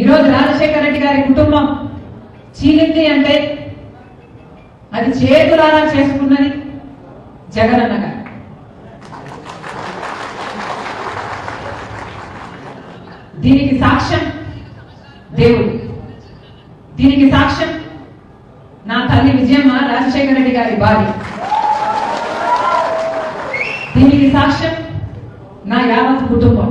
ఈరోజు రాజశేఖర రెడ్డి గారి కుటుంబం చీలింది అంటే అది చేతులారా చేసుకున్నది జగనన్న గారు. దీనికి సాక్ష్యం దేవుడు. దీనికి సాక్ష్యం నా తల్లి విజయమ్మ రాజశేఖర రెడ్డి గారి భార్య. దీనికి సాక్ష్యం నా యావత్ కుటుంబం.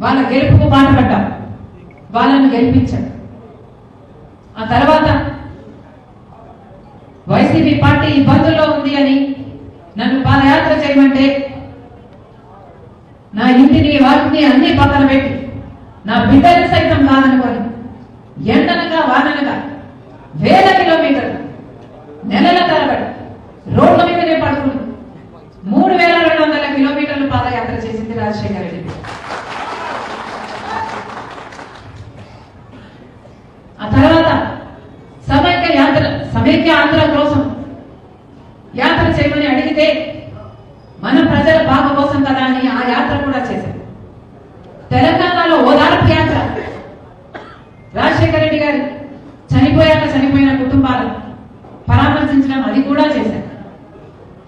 వాళ్ళ గెలుపుకు పాటుపడ్డాం వాళ్ళను గెలిపించాడు ఆ తర్వాత వైసీపీ పార్టీ ఇబ్బందుల్లో ఉంది అని నన్ను పాదయాత్ర చేయమంటే నా ఇంటిని వాటిని అన్ని పక్కన పెట్టి నా బిడ్డలు సైతం కాదనుకొని ఎండనగా వాననగా వేల కిలోమీటర్లు నెలల తరబడి రోడ్ల మీదనే పడుకుని మూడు వేల రెండు వందల కిలోమీటర్లు పాదయాత్ర చేసింది రాజశేఖర రెడ్డి ఆ తర్వాత సమైక్య యాత్ర సమైక్య ఆంధ్ర కోసం యాత్ర చేయమని అడిగితే మన ప్రజల బాగ కోసం కదా అని ఆ యాత్ర కూడా చేశారు. తెలంగాణలో ఓదార్పు యాత్ర. రాజశేఖర రెడ్డి గారు చనిపోయాక చనిపోయిన కుటుంబాలను పరామర్శించడం అది కూడా చేశారు.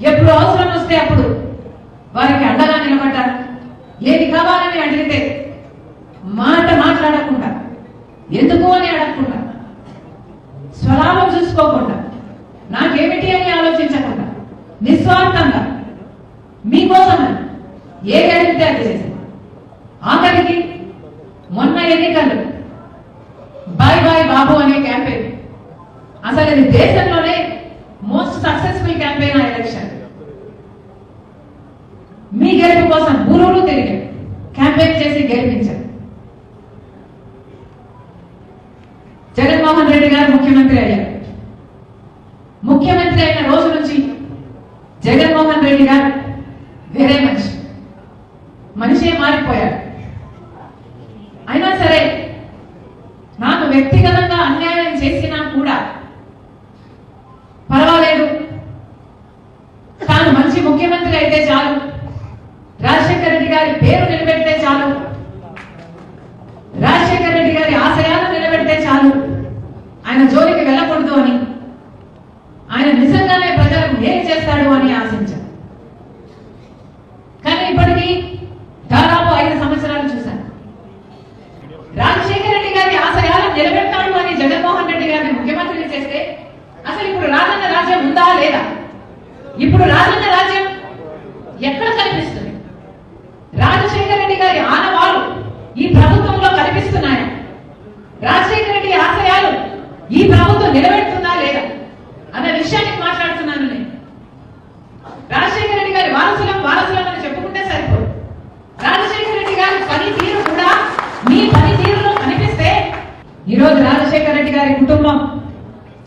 ఎప్పుడు అవసరం వస్తే అప్పుడు వారికి అండగా నిలబడ్డారు. ఏది కావాలని అడిగితే మాట మాట్లాడకుండా ఎందుకు అని అడగకుండా స్వలాభం చూసుకోకుండా నిస్వార్థంగా మీకోసమని ఏ అడిగితే అది చేశారు ఆఖరికి మొన్న ఎన్నికలు. బాయ్ బాయ్ బాబు అనే క్యాంపెయిన్. అసలు ఇది దేశంలోనే మోస్ట్ సక్సెస్ఫుల్ క్యాంపెయిన్ ఆ ఎలక్షన్ మీ గెలుపు కోసం ఊరూరు తిరిగారు. క్యాంపెయిన్ చేసి గెలిపించారు. జగన్మోహన్ రెడ్డి గారు ముఖ్యమంత్రి అయ్యారు. ముఖ్యమంత్రి అయిన రోజు నుంచి జగన్మోహన్ రెడ్డి గారు వేరే మనిషి. మనిషే మారిపోయాడు. అయినా సరే నాకు వ్యక్తిగతంగా అన్యాయం చేసినా కూడా పర్వాలేదు. తాను మంచి ముఖ్యమంత్రి అయితే చాలు. రాజశేఖర రెడ్డి గారి పేరు నిలబెడితే చాలు. రాజశేఖర రెడ్డి గారి ఆశయాలు నిలబెడితే చాలు. ఆయన జోలికి వెళ్ళ అని ఆయన నిజంగానే ప్రజలకు ఏం చేస్తాడు అని ఆశించాను. కానీ ఇప్పటికీ దాదాపు ఐదు సంవత్సరాలు చూశాను. రాజశేఖర రెడ్డి గారి ఆశయాలు నిలబెడతాడు అని జగన్మోహన్ రెడ్డి గారిని ముఖ్యమంత్రిని చేస్తే అసలు ఇప్పుడు రాజన్న రాజ్యం ఉందా లేదా? ఇప్పుడు రాజన్న రాజ్యం ఎక్కడ కనిపిస్తుంది? రాజశేఖర రెడ్డి గారి ఆనవాలు ఈ ప్రభుత్వంలో కనిపిస్తున్నాయి? రాజశేఖర రెడ్డి ఆశయాలు ఈ ప్రభుత్వం నిలబెడుతుంది లేదా అన్న విషయానికి మాట్లాడుతున్నాను నేను రాజశేఖర రెడ్డి గారి వారసులం వారసులం అని చెప్పుకుంటే సరిపోదు రాజశేఖర రెడ్డి గారి పనితీరు కూడా మీ పనితీరులో కనిపిస్తే ఈరోజు రాజశేఖర రెడ్డి గారి కుటుంబం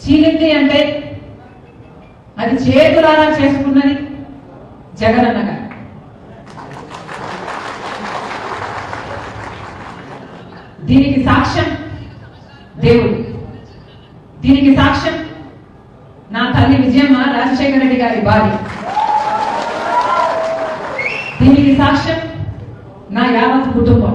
చీలింది అంటే అది చేతులారా చేసుకున్నది జగనన్న గారు. దీనికి సాక్ష్యం దేవుడు. దీనికి సాక్ష్యం నా తల్లి విజయమ్మ రాజశేఖర రెడ్డి గారి భార్య. దీనికి సాక్ష్యం నా యావత్ కుటుంబం.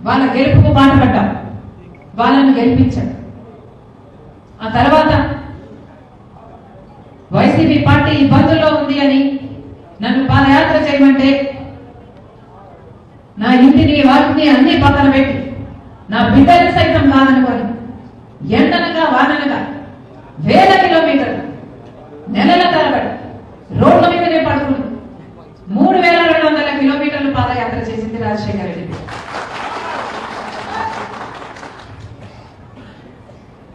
వాళ్ళ గెలుపుకు బాధపడ్డాం. వాళ్ళను గెలిపించాం. ఆ తర్వాత వైసీపీ పార్టీ ఇబ్బందుల్లో ఉంది అని నన్ను పాదయాత్ర చేయమంటే నా ఇంటిని వాటిని అన్ని పక్కన పెట్టి నా బిడ్డని సైతం కాదనుకొని ఎండనగా వాననగా వేల కిలోమీటర్లు నెలల తరబడి రోడ్ల మీదనే పడుకుని మూడు వేల రెండు వందల కిలోమీటర్లు పాదయాత్ర చేసింది రాజశేఖర రెడ్డి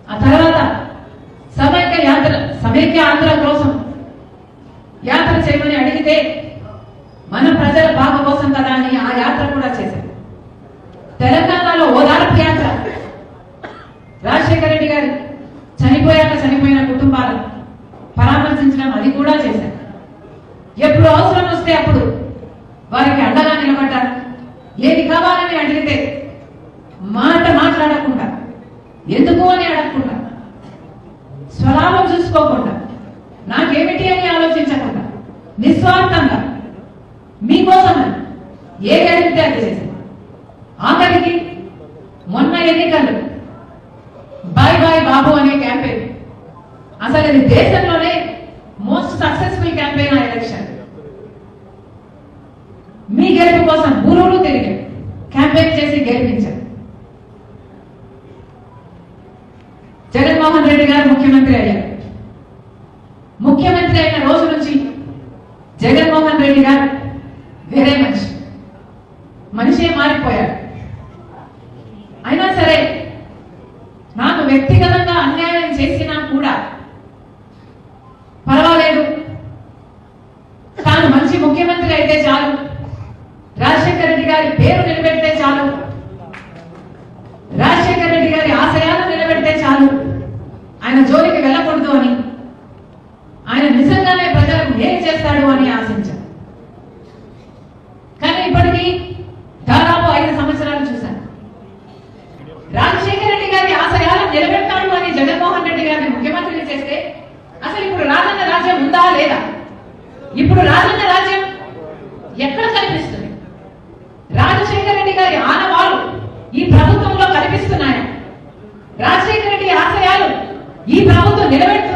ఆ తర్వాత సమైక్య యాత్ర సమైక్య ఆంధ్ర కోసం యాత్ర చేయమని అడిగితే మన ప్రజల బాగు కోసం కదా అని ఆ యాత్ర కూడా చేశారు. తెలంగాణలో ఓదార్పు యాత్ర. రాజశేఖర రెడ్డి గారు చనిపోయాక చనిపోయిన కుటుంబాలను పరామర్శించడం అది కూడా చేశారు. ఎప్పుడు అవసరం వస్తే అప్పుడు వారికి అండగా నిలబడ్డారు. ఏది కావాలని అడిగితే మాట మాట్లాడకుండా ఎందుకు అని అడగకుండా స్వలాభం చూసుకోకుండా నిస్వార్థంగా మీకోసమని ఏది అడిగితే అది చేశారు? ఆఖరికి మొన్న ఎన్నికలు. బాయ్ బాయ్ బాబు అనే క్యాంపెయిన్. అసలు ఇది దేశంలోనే మోస్ట్ సక్సెస్ఫుల్ క్యాంపెయిన్ ఆ ఎలక్షన్ మీ గెలుపు కోసం గురువులు తిరిగారు. క్యాంపెయిన్ చేసి గెలిపించారు. జగన్మోహన్ రెడ్డి గారు ముఖ్యమంత్రి అయ్యారు. ముఖ్య అయిన రోజు నుంచి జగన్మోహన్ రెడ్డి గారు వేరే మనిషి మనిషే మారిపోయాడు. అయినా సరే నాకు వ్యక్తిగతంగా అన్యాయం చేసినా కూడా పర్వాలేదు. తాను మంచి ముఖ్యమంత్రి అయితే చాలు. రాజశేఖర రెడ్డి గారి పేరు నిలబెడితే చాలు. రాజశేఖర రెడ్డి గారి ఆశయాలు నిలబెడితే చాలు. ఆయన జోలికి వెళ్ళకూడదు అని. ఆయన నిజంగానే ప్రజలకు ఏం చేస్తాడు అని ఆశించారు కానీ ఇప్పటికీ దాదాపు ఐదు సంవత్సరాలు చూశాను రాజశేఖర రెడ్డి గారి ఆశయాలు నిలబెడతాడు అని జగన్మోహన్ రెడ్డి గారిని ముఖ్యమంత్రిని చేస్తే అసలు ఇప్పుడు రాజన్న రాజ్యం ఉందా లేదా? ఇప్పుడు రాజన్న రాజ్యం ఎక్కడ కనిపిస్తుంది? రాజశేఖర రెడ్డి గారి ఆనవాలు ఈ ప్రభుత్వంలో కనిపిస్తున్నాయి? రాజశేఖర రెడ్డి ఆశయాలు ఈ ప్రభుత్వం నిలబెడుతుంది